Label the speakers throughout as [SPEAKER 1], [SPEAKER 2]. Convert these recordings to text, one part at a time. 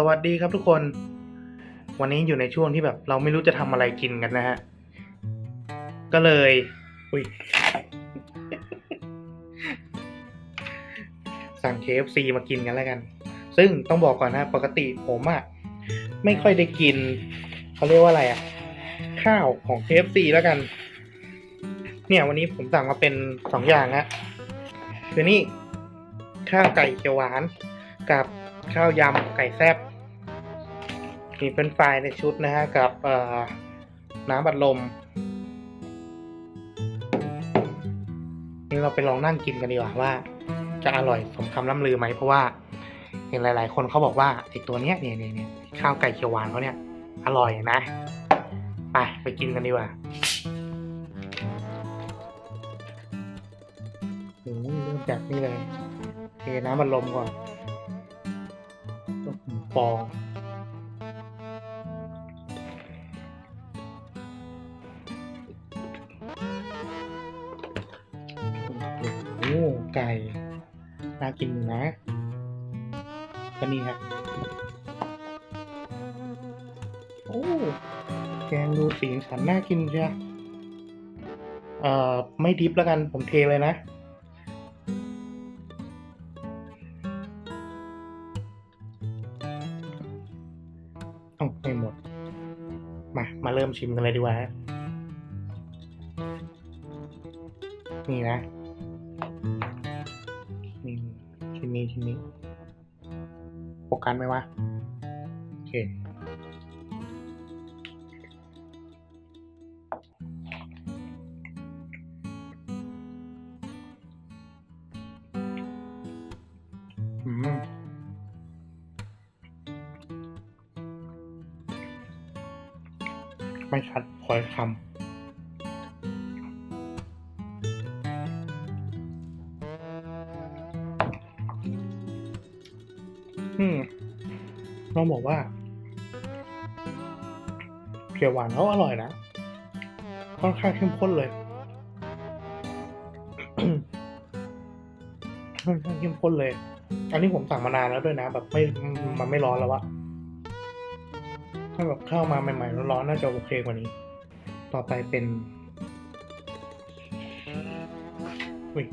[SPEAKER 1] สวัสดีครับทุกคน วันนี้อยู่ในช่วงที่แบบเราไม่รู้จะทำอะไรกินกันนะฮะ ก็เลย อุ้ย สั่ง KFC มากินกันแล้วกัน ซึ่งต้องบอกก่อนนะปกติผมอะไม่ค่อยได้กิน เขาเรียกว่าอะไรอะข้าวของ KFC แล้วกัน เนี่ยวันนี้ผมสั่งมาเป็นสองอย่างฮะคือนี่ข้าวไก่เขียวหวานกับ ข้าวยำไก่แซ่บมีเป็นไฟรายในชุดนะฮะ กับน้ำบัดลม นี่เราไปลองนั่งกินกันดีกว่าว่า จะอร่อยสมคำล่ำลือไหม เพราะว่าเห็นหลาย ๆ คนเขาบอกว่าไอตัวเนี้ยเนี่ยเนี่ยข้าวไก่เขียวหวานเขาเนี่ยอร่อยนะ ไปไปกินกันดีกว่าโอ้เริ่มจากนี่เลยเทน้ำบัดลมก่อน ต้อง โอ้ไก่น่ากินอยู่นะก็นี่ครับ โอ้ แกงดูสีสันน่ากินเชียวเอ่อ ไม่ดิฟแล้วกัน ผมเทเลยนะ ต้องไม่หมด มา มาเริ่มชิมกันเลยดีกว่า นี่นะนี่ชิ้นนี้ชิ้นนี้โฟกัสไหมวะ โอเค ไม่ชัดพอยคำอืมต้องบอกว่าเขียวหวานเขาอร่อยนะค่อนข้างเข้มข้นเลยค่อนข้างเข้มข้นเลย อันนี้ผมสั่งมานานแล้วด้วยนะ แบบไม่มันไม่ร้อนแล้วอะ ถ้าแบบเข้ามาใหม่ๆร้อนๆน่าจะโอเคกว่านี้ ต่อไปเป็นอุ้ย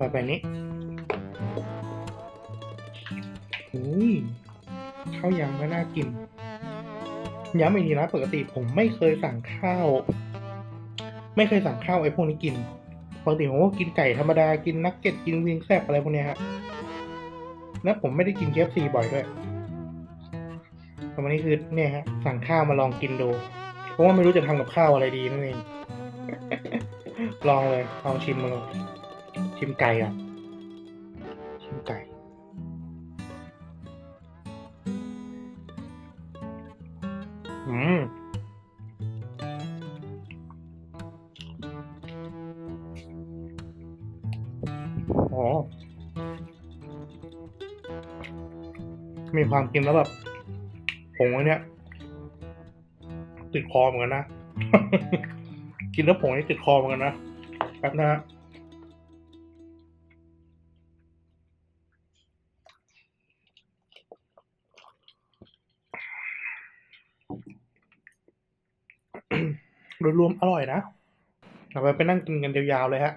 [SPEAKER 1] ต่อไปนี้อุ้ยข้าวยำก็น่ากินย้ำอีกทีนะปกติผมไม่เคยสั่งข้าว ไม่เคยสั่งข้าวไอ้พวกนี้กินปกติผมก็กินไก่ธรรมดากินนักเก็ตกินวิงแซบอะไรพวกเนี้ยฮะแล้วผมไม่ได้กินเคฟซีบ่อยด้วย วันนี้คือเนี่ยฮะสั่งข้าวมาลองกินดู เพราะว่าไม่รู้จะทำกับข้าวอะไรดีนั่นเอง ลองเลยลองชิมมาเลยชิมไก่อะชิมไก่ อืมอ๋อมีความกินแล้วแบบ ผงอันเนี้ย ติดคอเหมือนกันนะ กินแล้วผงนี่ติดคอเหมือนกันนะแป๊บนะฮะโดยรวมอร่อยนะเราไปไปนั่งกินกันยาวๆเลยฮะ